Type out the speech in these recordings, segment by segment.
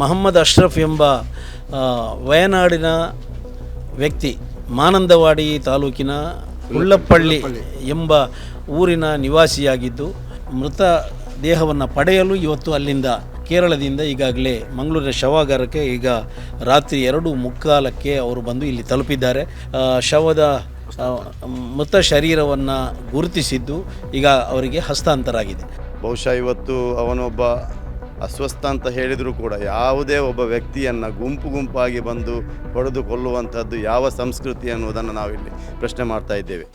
ಮಹಮ್ಮದ್ ಅಶ್ರಫ್ ಎಂಬ ವಯನಾಡಿನ ವ್ಯಕ್ತಿ ಮಾನಂದವಾಡಿ ತಾಲೂಕಿನ ಉಳ್ಳಪ್ಪಳ್ಳಿ ಎಂಬ ಊರಿನ ನಿವಾಸಿಯಾಗಿದ್ದು, ಮೃತ ದೇಹವನ್ನು ಪಡೆಯಲು ಇವತ್ತು ಅಲ್ಲಿಂದ ಕೇರಳದಿಂದ ಈಗಾಗಲೇ ಮಂಗಳೂರಿನ ಶವಾಗಾರಕ್ಕೆ ಈಗ ರಾತ್ರಿ ಎರಡು ಮುಕ್ಕಾಲಕ್ಕೆ ಅವರು ಬಂದು ಇಲ್ಲಿ ತಲುಪಿದ್ದಾರೆ. ಶವದ ಮೃತ ಶರೀರವನ್ನು ಗುರುತಿಸಿದ್ದು ಈಗ ಅವರಿಗೆ ಹಸ್ತಾಂತರ ಆಗಿದೆ ಬಹುಶಃ ಇವತ್ತು ಅವನೊಬ್ಬ ಅಸ್ವಸ್ಥ ಅಂತ ಹೇಳಿದರೂ ಕೂಡ ಯಾವುದೇ ಒಬ್ಬ ವ್ಯಕ್ತಿಯನ್ನು ಗುಂಪು ಗುಂಪಾಗಿ ಬಂದು ಹೊಡೆದು ಯಾವ ಸಂಸ್ಕೃತಿ ಅನ್ನೋದನ್ನು ನಾವಿಲ್ಲಿ ಪ್ರಶ್ನೆ ಮಾಡ್ತಾ ಇದ್ದೇವೆ.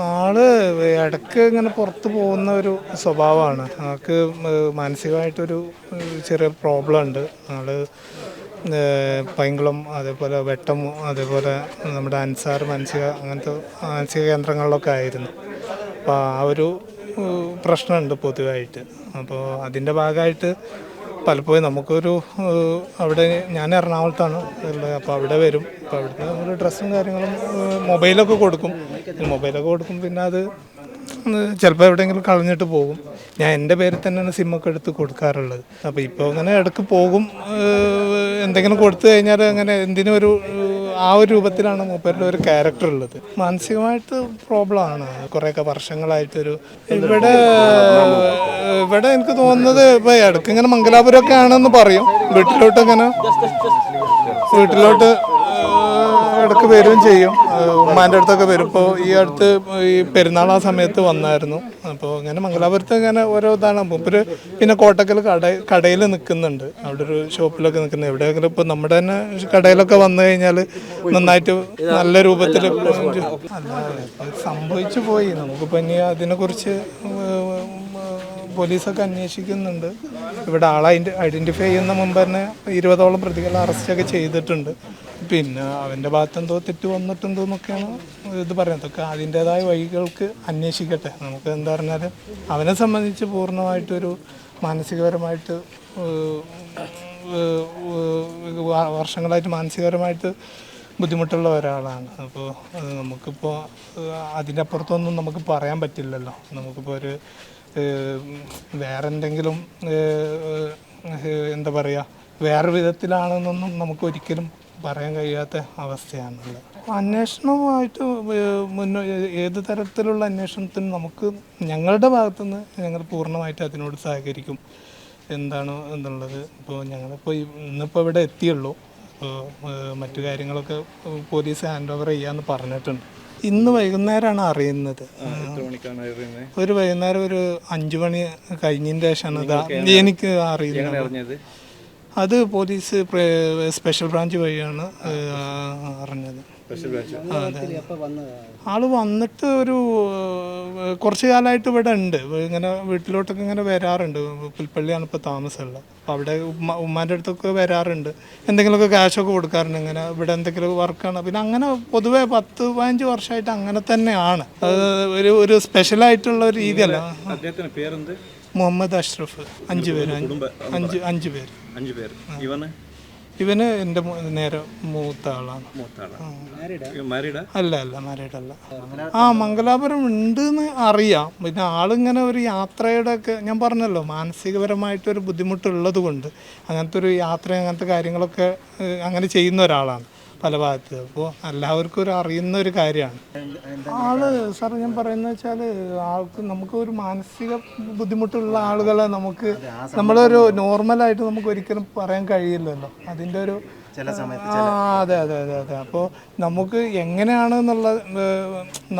ആൾ ഇടയ്ക്ക് ഇങ്ങനെ പുറത്ത് പോകുന്ന ഒരു സ്വഭാവമാണ്. ആൾക്ക് മാനസികമായിട്ടൊരു ചെറിയ പ്രോബ്ലം ഉണ്ട്. ആൾ പൈങ്കുളം അതേപോലെ വെട്ടം അതേപോലെ നമ്മുടെ അൻസാർ മാനസിക അങ്ങനത്തെ മാനസിക കേന്ദ്രങ്ങളിലൊക്കെ ആയിരുന്നു. അപ്പോൾ ആ ഒരു പ്രശ്നമുണ്ട് പൊതുവായിട്ട്. അപ്പോൾ അതിന്റെ ഭാഗമായിട്ട് പലപ്പോഴും നമുക്കൊരു അവിടെ ഞാൻ എറണാകുളത്താണ് ഉള്ളത്. അപ്പോൾ അവിടെ വരും. അപ്പോൾ അവിടുന്ന് നമ്മൾ ഡ്രസ്സും കാര്യങ്ങളും മൊബൈലൊക്കെ കൊടുക്കും. മൊബൈലൊക്കെ കൊടുക്കും പിന്നെ അത് ചിലപ്പോൾ എവിടെയെങ്കിലും കളഞ്ഞിട്ട് പോകും. ഞാൻ എന്റെ പേരിൽ തന്നെയാണ് സിമ്മൊക്കെ എടുത്ത് കൊടുക്കാറുള്ളത്. അപ്പോൾ ഇപ്പോൾ അങ്ങനെ ഇടയ്ക്ക് പോകും. എന്തെങ്കിലും കൊടുത്തു കഴിഞ്ഞാൽ അങ്ങനെ എന്തിനും ഒരു ആ ഒരു രൂപത്തിലാണ് മൂപ്പരുടെ ഒരു ക്യാരക്ടർ ഉള്ളത്. മാനസികമായിട്ട് പ്രോബ്ലം ആണ്. കുറേയൊക്കെ വർഷങ്ങളായിട്ടൊരു ഇവിടെ ഇവിടെ എനിക്ക് തോന്നുന്നത് ഇപ്പൊ ഇടയ്ക്ക് ഇങ്ങനെ മംഗലാപുരം ഒക്കെ ആണെന്ന് പറയും. വീട്ടിലോട്ട് ഇങ്ങനെ വീട്ടിലോട്ട് ഇടയ്ക്ക് വരും ചെയ്യും. ഉമ്മാന്റെ അടുത്തൊക്കെ വരും. ഇപ്പോൾ ഈ അടുത്ത് ഈ പെരുന്നാൾ ആ സമയത്ത് വന്നായിരുന്നു. അപ്പോൾ ഇങ്ങനെ മംഗലാപുരത്ത് ഇങ്ങനെ ഓരോ ഇതാണ്. മൂപ്പര് പിന്നെ കോട്ടക്കൽ കട കടയിൽ നിൽക്കുന്നുണ്ട് അവിടെ ഒരു ഷോപ്പിലൊക്കെ നിൽക്കുന്നത് എവിടെയെങ്കിലും ഇപ്പോൾ നമ്മുടെ തന്നെ കടയിലൊക്കെ വന്നു കഴിഞ്ഞാൽ നന്നായിട്ട് നല്ല രൂപത്തിൽ സംഭവിച്ചു പോയി. നമുക്കിപ്പോൾ ഇനി അതിനെക്കുറിച്ച് പോലീസൊക്കെ അന്വേഷിക്കുന്നുണ്ട്. ഇവിടെ ആളെ ഐഡന്റിഫൈ ചെയ്യുന്ന മുമ്പ് തന്നെ ഇരുപതോളം പ്രതികളെ അറസ്റ്റൊക്കെ ചെയ്തിട്ടുണ്ട്. പിന്നെ അവന്റെ ഭാഗത്ത് എന്തോ തെറ്റ് വന്നിട്ടുണ്ടോ എന്നൊക്കെയാണ് ഇത് പറയുന്നത്. ഒക്കെ അതിന്റേതായ വഴികൾക്ക് അന്വേഷിക്കട്ടെ. നമുക്ക് എന്താ പറഞ്ഞാൽ അവനെ സംബന്ധിച്ച് പൂർണമായിട്ടൊരു മാനസികപരമായിട്ട് വർഷങ്ങളായിട്ട് മാനസികപരമായിട്ട് ബുദ്ധിമുട്ടുള്ള ഒരാളാണ്. അപ്പോൾ നമുക്കിപ്പോൾ അതിന്റെ അപ്പുറത്തൊന്നും നമുക്ക് പറയാൻ പറ്റില്ലല്ലോ. നമുക്കിപ്പോൾ ഒരു വേറെ എന്തെങ്കിലും എന്താ പറയുക വേറെ വിധത്തിലാണെന്നൊന്നും നമുക്ക് ഒരിക്കലും പറയാൻ കഴിയാത്ത അവസ്ഥയാണുള്ളത്. അന്വേഷണവുമായിട്ട് മുന്നോ ഏത് തരത്തിലുള്ള അന്വേഷണത്തിനും നമുക്ക് ഞങ്ങളുടെ ഭാഗത്തുനിന്ന് ഞങ്ങൾ പൂർണമായിട്ട് അതിനോട് സഹകരിക്കും എന്താണ് എന്നുള്ളത് ഇപ്പോൾ ഞങ്ങളിപ്പോൾ ഇന്നിപ്പോൾ ഇവിടെ എത്തിയുള്ളൂ. അപ്പോൾ മറ്റു കാര്യങ്ങളൊക്കെ പോലീസ് ഹാൻഡ് ഓവർ ചെയ്യാമെന്ന് പറഞ്ഞിട്ടുണ്ട്. ഇന്ന് വൈകുന്നേരമാണ് അറിയുന്നത്. ഒരു വൈകുന്നേരം ഒരു അഞ്ചു മണി കഴിഞ്ഞതിന്റെ ശേഷമാണ് എനിക്ക് അറിയുന്നത്. അത് പോലീസ് സ്പെഷ്യൽ ബ്രാഞ്ച് വഴിയാണ് അറിഞ്ഞത്. ആൾ വന്നിട്ട് ഒരു കുറച്ചു കാലമായിട്ട് ഇവിടെ ഉണ്ട്. ഇങ്ങനെ വീട്ടിലോട്ടൊക്കെ ഇങ്ങനെ വരാറുണ്ട്. പുൽപ്പള്ളിയാണ് ഇപ്പോൾ താമസമുള്ളത്. അപ്പോൾ അവിടെ ഉമ്മ ഉമ്മാന്റെ അടുത്തൊക്കെ വരാറുണ്ട്. എന്തെങ്കിലുമൊക്കെ ക്യാഷൊക്കെ കൊടുക്കാറുണ്ട് ഇങ്ങനെ. ഇവിടെ എന്തെങ്കിലും വർക്കാണ്. പിന്നെ അങ്ങനെ പൊതുവെ പത്ത് പതിനഞ്ച് വർഷമായിട്ട് അങ്ങനെ തന്നെയാണ്. ഒരു ഒരു സ്പെഷ്യലായിട്ടുള്ള ഒരു രീതിയല്ല. പേരെന്ത്? മുഹമ്മദ് അഷ്റഫ് അഞ്ച് പേര്. അഞ്ച് അഞ്ച് പേര്. അഞ്ചു പേര്. ഇവന്? ഇവന് എന്റെ നേരെ മൂത്ത ആളാണ്. അല്ല അല്ല മാരീഡ് അല്ല. ആ മംഗലാപുരം ഉണ്ട് എന്ന് അറിയാം. പിന്നെ ആളിങ്ങനെ ഒരു യാത്രയുടെ ഒക്കെ ഞാൻ പറഞ്ഞല്ലോ മാനസികപരമായിട്ടൊരു ബുദ്ധിമുട്ടുള്ളത് കൊണ്ട് അങ്ങനത്തെ ഒരു യാത്ര അങ്ങനത്തെ കാര്യങ്ങളൊക്കെ അങ്ങനെ ചെയ്യുന്ന ഒരാളാണ്. പല ഭാഗത്ത്. അപ്പോൾ എല്ലാവർക്കും ഒരു അറിയുന്ന ഒരു കാര്യമാണ്. ആൾ സാർ ഞാൻ പറയുന്നത് വെച്ചാൽ ആൾക്ക് നമുക്ക് ഒരു മാനസിക ബുദ്ധിമുട്ടുള്ള ആളുകളെ നമുക്ക് നമ്മളൊരു നോർമലായിട്ട് നമുക്ക് ഒരിക്കലും പറയാൻ കഴിയില്ലല്ലോ. അതിന്റെ ഒരു ആ അതെ അതെ അതെ അതെ. അപ്പോൾ നമുക്ക് എങ്ങനെയാണ് എന്നുള്ള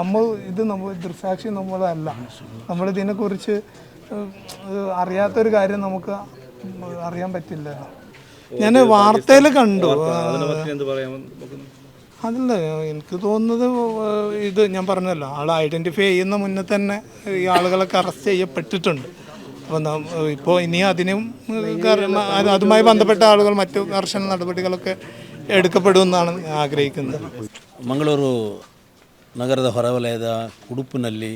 നമ്മൾ ഇത് നമ്മൾ ദൃസാക്ഷി നമ്മളല്ല നമ്മളിതിനെക്കുറിച്ച് അറിയാത്തൊരു കാര്യം നമുക്ക് അറിയാൻ പറ്റില്ലല്ലോ. ഞാൻ വാർത്തയിൽ കണ്ടു അതിനെ പറ്റി എന്ത് പറയാൻ നോക്കുന്നു അതല്ല എനിക്ക് തോന്നുന്നത് ഏഹ്, ഇത് ഞാൻ പറഞ്ഞല്ലോ ആൾ ഐഡൻറ്റിഫൈ ചെയ്യുന്ന മുന്നേ തന്നെ ഈ ആളുകളൊക്കെ അറസ്റ്റ് ചെയ്യപ്പെട്ടിട്ടുണ്ട് അപ്പോൾ ഇപ്പോൾ ഇനി അതിനും ഏഹ്, കർ- അത് അതുമായി ബന്ധപ്പെട്ട ആളുകൾ മറ്റു കർശന നടപടികളൊക്കെ എടുക്കപ്പെടുമെന്നാണ് ഞാൻ ആഗ്രഹിക്കുന്നത് ಮಂಗಳೂರು ನಗರದ ಹೊರವಲಯದ ಉಡುಪಿನಲ್ಲಿ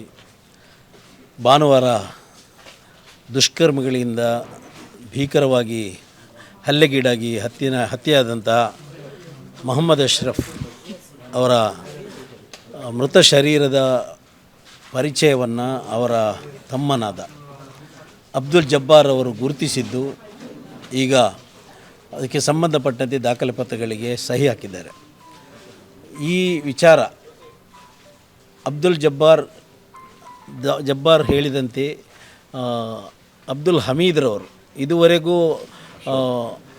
ಭಾನುವಾರ ದುಷ್ಕರ್ಮಿಗಳಿಂದ ಭೀಕರವಾಗಿ ಹಲ್ಲೆಗೀಡಾಗಿ ಹತ್ಯೆನ ಹತ್ಯೆಯಾದಂಥ ಮೊಹಮ್ಮದ್ ಅಶ್ರಫ್ ಅವರ ಮೃತ ಶರೀರದ ಪರಿಚಯವನ್ನು ಅವರ ತಮ್ಮನಾದ ಅಬ್ದುಲ್ ಜಬ್ಬಾರ್ ಅವರು ಗುರುತಿಸಿದ್ದು, ಈಗ ಅದಕ್ಕೆ ಸಂಬಂಧಪಟ್ಟಂತೆ ದಾಖಲೆ ಪತ್ರಗಳಿಗೆ ಸಹಿ ಹಾಕಿದ್ದಾರೆ. ಈ ವಿಚಾರ ಅಬ್ದುಲ್ ಜಬ್ಬಾರ್ ಜಬ್ಬಾರ್ ಹೇಳಿದಂತೆ ಅಬ್ದುಲ್ ಹಮೀದ್ರವರು ಇದುವರೆಗೂ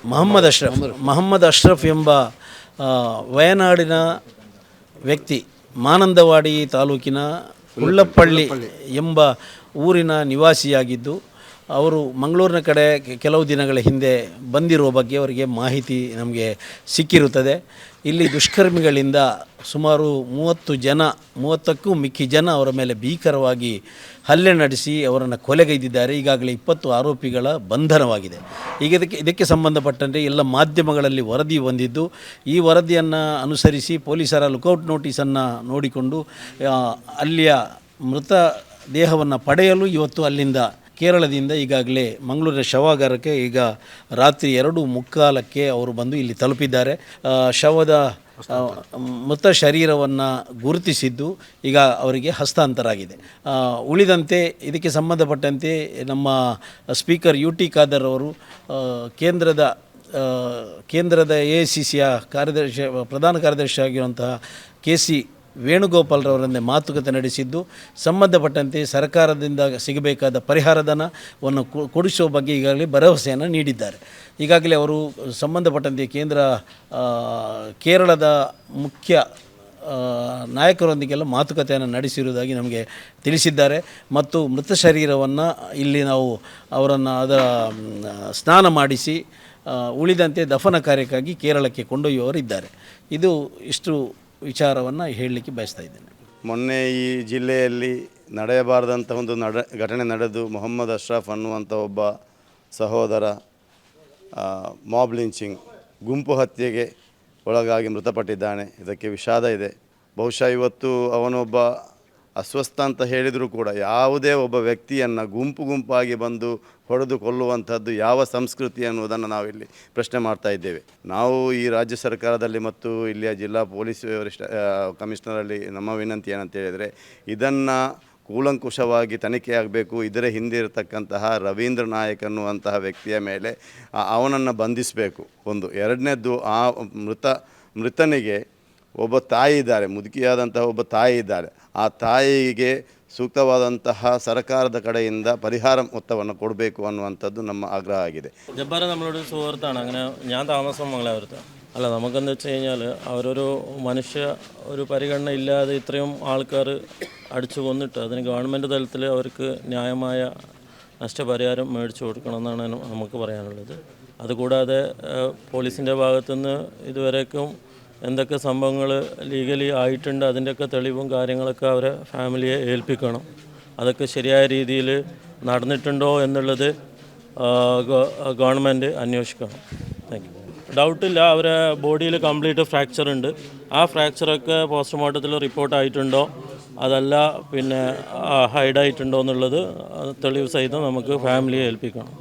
ಮೊಹಮ್ಮದ್ ಅಶ್ರಫ್ ಮೊಹಮ್ಮದ್ ಅಶ್ರಫ್ ಎಂಬ ವಯನಾಡಿನ ವ್ಯಕ್ತಿ ಮಾನಂದವಾಡಿ ತಾಲೂಕಿನ ಉಳ್ಳಪ್ಪಳ್ಳಿ. ಎಂಬ ಊರಿನ ನಿವಾಸಿಯಾಗಿದ್ದು ಅವರು ಮಂಗಳೂರಿನ ಕಡೆ ಕೆಲವು ದಿನಗಳ ಹಿಂದೆ ಬಂದಿರುವ ಬಗ್ಗೆ ಅವರಿಗೆ ಮಾಹಿತಿ ನಮಗೆ ಸಿಕ್ಕಿರುತ್ತದೆ. ಇಲ್ಲಿ ದುಷ್ಕರ್ಮಿಗಳಿಂದ ಸುಮಾರು ಮೂವತ್ತು ಜನ, ಮೂವತ್ತಕ್ಕೂ ಮಿಕ್ಕಿ ಜನ ಅವರ ಮೇಲೆ ಭೀಕರವಾಗಿ ಹಲ್ಲೆ ನಡೆಸಿ ಅವರನ್ನು ಕೊಲೆಗೈದಿದ್ದಾರೆ. ಈಗಾಗಲೇ ಇಪ್ಪತ್ತು ಆರೋಪಿಗಳ ಬಂಧನವಾಗಿದೆ. ಈಗ ಇದಕ್ಕೆ ಇದಕ್ಕೆ ಸಂಬಂಧಪಟ್ಟಂತೆ ಎಲ್ಲ ಮಾಧ್ಯಮಗಳಲ್ಲಿ ವರದಿ ಬಂದಿದ್ದು, ಈ ವರದಿಯನ್ನು ಅನುಸರಿಸಿ ಪೊಲೀಸರ ಲುಕೌಟ್ ನೋಟಿಸನ್ನು ನೋಡಿಕೊಂಡು ಅಲ್ಲಿಯ ಮೃತ ದೇಹವನ್ನು ಪಡೆಯಲು ಇವತ್ತು ಅಲ್ಲಿಂದ ಕೇರಳದಿಂದ ಈಗಾಗಲೇ ಮಂಗಳೂರಿನ ಶವಾಗಾರಕ್ಕೆ ಈಗ ರಾತ್ರಿ ಎರಡು ಮುಕ್ಕಾಲಕ್ಕೆ ಅವರು ಬಂದು ಇಲ್ಲಿ ತಲುಪಿದ್ದಾರೆ. ಶವದ ಮೃತ ಶರೀರವನ್ನು ಗುರುತಿಸಿದ್ದು ಈಗ ಅವರಿಗೆ ಹಸ್ತಾಂತರ ಆಗಿದೆ ಉಳಿದಂತೆ ಇದಕ್ಕೆ ಸಂಬಂಧಪಟ್ಟಂತೆ ನಮ್ಮ ಸ್ಪೀಕರ್ ಯು ಟಿ ಖಾದರ್ ಅವರು ಕೇಂದ್ರದ ಕೇಂದ್ರದ ಎ ಸಿ ಸಿಯ ಕಾರ್ಯದರ್ಶಿ, ಪ್ರಧಾನ ಕಾರ್ಯದರ್ಶಿ ಆಗಿರುವಂತಹ ಕೆ ಸಿ ವೇಣುಗೋಪಾಲ್ರವರನ್ನೇ ಮಾತುಕತೆ ನಡೆಸಿದ್ದು, ಸಂಬಂಧಪಟ್ಟಂತೆ ಸರ್ಕಾರದಿಂದ ಸಿಗಬೇಕಾದ ಪರಿಹಾರಧನವನ್ನು ಕೊಡಿಸುವ ಬಗ್ಗೆ ಈಗಾಗಲೇ ಭರವಸೆಯನ್ನು ನೀಡಿದ್ದಾರೆ. ಈಗಾಗಲೇ ಅವರು ಸಂಬಂಧಪಟ್ಟಂತೆ ಕೇಂದ್ರ ಕೇರಳದ ಮುಖ್ಯ ನಾಯಕರೊಂದಿಗೆಲ್ಲ ಮಾತುಕತೆಯನ್ನು ನಡೆಸಿರುವುದಾಗಿ ನಮಗೆ ತಿಳಿಸಿದ್ದಾರೆ. ಮತ್ತು ಮೃತ ಶರೀರವನ್ನು ಇಲ್ಲಿ ನಾವು ಅವರನ್ನು ಅದರ ಸ್ನಾನ ಮಾಡಿಸಿ ಉಳಿದಂತೆ ದಫನ ಕಾರ್ಯಕ್ಕಾಗಿ ಕೇರಳಕ್ಕೆ ಕೊಂಡೊಯ್ಯುವವರಿದ್ದಾರೆ. ಇದು ಇಷ್ಟು ವಿಚಾರವನ್ನು ಹೇಳಲಿಕ್ಕೆ ಬಯಸ್ತಾ ಇದ್ದೇನೆ. ಮೊನ್ನೆ ಈ ಜಿಲ್ಲೆಯಲ್ಲಿ ನಡೆಯಬಾರದಂಥ ಒಂದು ನಡ, ಘಟನೆ ನಡೆದು ಮೊಹಮ್ಮದ್ ಅಶ್ರಫ್ ಅನ್ನುವಂಥ ಒಬ್ಬ ಸಹೋದರ ಮಾಬ್ ಲಿಂಚಿಂಗ್ ಗುಂಪು ಹತ್ಯೆಗೆ ಒಳಗಾಗಿ ಮೃತಪಟ್ಟಿದ್ದಾನೆ. ಇದಕ್ಕೆ ವಿಷಾದ ಇದೆ. ಬಹುಶಃ ಇವತ್ತು ಅವನೊಬ್ಬ ಅಸ್ವಸ್ಥ ಅಂತ ಹೇಳಿದರೂ ಕೂಡ ಯಾವುದೇ ಒಬ್ಬ ವ್ಯಕ್ತಿಯನ್ನು ಗುಂಪು ಗುಂಪಾಗಿ ಬಂದು ಹೊಡೆದು ಕೊಲ್ಲುವಂಥದ್ದು ಯಾವ ಸಂಸ್ಕೃತಿ ಅನ್ನುವುದನ್ನು ನಾವಿಲ್ಲಿ ಪ್ರಶ್ನೆ ಮಾಡ್ತಾ ಇದ್ದೇವೆ. ನಾವು ಈ ರಾಜ್ಯ ಸರ್ಕಾರದಲ್ಲಿ ಮತ್ತು ಇಲ್ಲಿಯ ಜಿಲ್ಲಾ ಪೊಲೀಸ್ ವರಿಷ್ಠ ಕಮಿಷನರಲ್ಲಿ ನಮ್ಮ ವಿನಂತಿ ಏನಂತ ಹೇಳಿದರೆ ಇದನ್ನು ಕೂಲಂಕುಷವಾಗಿ ತನಿಖೆ ಆಗಬೇಕು. ಇದರ ಹಿಂದೆ ಇರತಕ್ಕಂತಹ ರವೀಂದ್ರ ನಾಯಕ್ ಅನ್ನುವಂತಹ ವ್ಯಕ್ತಿಯ ಮೇಲೆ ಅವನನ್ನು ಬಂಧಿಸಬೇಕು. ಒಂದು. ಎರಡನೇದ್ದು ಆ ಮೃತ, ಮೃತನಿಗೆ ಒಬ್ಬ ತಾಯಿ ಇದ್ದಾರೆ ಮುದುಕಿಯಾದಂತಹ ಒಬ್ಬ തായി ಇದ್ದಾರೆ ആ ತಾಯಿಗೆ ಸೂಕ್ತವಾದಂತಹ ಸರ್ಕಾರದ ಕಡೆಯಿಂದ ಪರಿಹಾರ ಮೊತ್ತವನ್ನು ಕೊಡಬೇಕು ಅನ್ನುವಂಥದ್ದು ನಮ್ಮ ಆಗ್ರಹ ಆಗಿದೆ ജബ്ബാർ നമ്മളൊരു സുഹൃത്താണ് അങ്ങനെ ഞാൻ താമസം മംഗലാപുരത്ത് അല്ല നമുക്കെന്ന് വെച്ച് കഴിഞ്ഞാൽ അവരൊരു മനുഷ്യ ഒരു പരിഗണന ഇല്ലാതെ ഇത്രയും ആൾക്കാർ അടിച്ചു കൊന്നിട്ട് അതിന് ഗവൺമെൻറ് തലത്തിൽ അവർക്ക് ന്യായമായ നഷ്ടപരിഹാരം മേടിച്ചു കൊടുക്കണമെന്നാണ് നമുക്ക് പറയാനുള്ളത് അതുകൂടാതെ ഏഹ്, പോലീസിൻ്റെ ഭാഗത്തുനിന്ന് ഇതുവരേക്കും എന്തൊക്കെ സംഭവങ്ങൾ ലീഗലി ആയിട്ടുണ്ട് അതിന്റെയൊക്കെ തെളിവും കാര്യങ്ങളൊക്കെ അവരെ ഫാമിലിയെ ഏൽപ്പിക്കണം. അതൊക്കെ ശരിയായ രീതിയിൽ നടന്നിട്ടുണ്ടോ എന്നുള്ളത് ഗവൺമെന്റ് അന്വേഷിക്കണം. താങ്ക് യു ഡൗട്ടില്ല അവരെ ബോഡിയിൽ കംപ്ലീറ്റ് ഫ്രാക്ചർ ഉണ്ട്. ആ ഫ്രാക്ചറൊക്കെ പോസ്റ്റ്മോർട്ടത്തിൽ റിപ്പോർട്ട് ആയിട്ടുണ്ടോ? അതല്ല പിന്നെ ഹൈഡായിട്ടുണ്ടോ എന്നുള്ളത് തെളിവ് സഹിതം നമുക്ക് ഫാമിലിയെ ഏൽപ്പിക്കണം.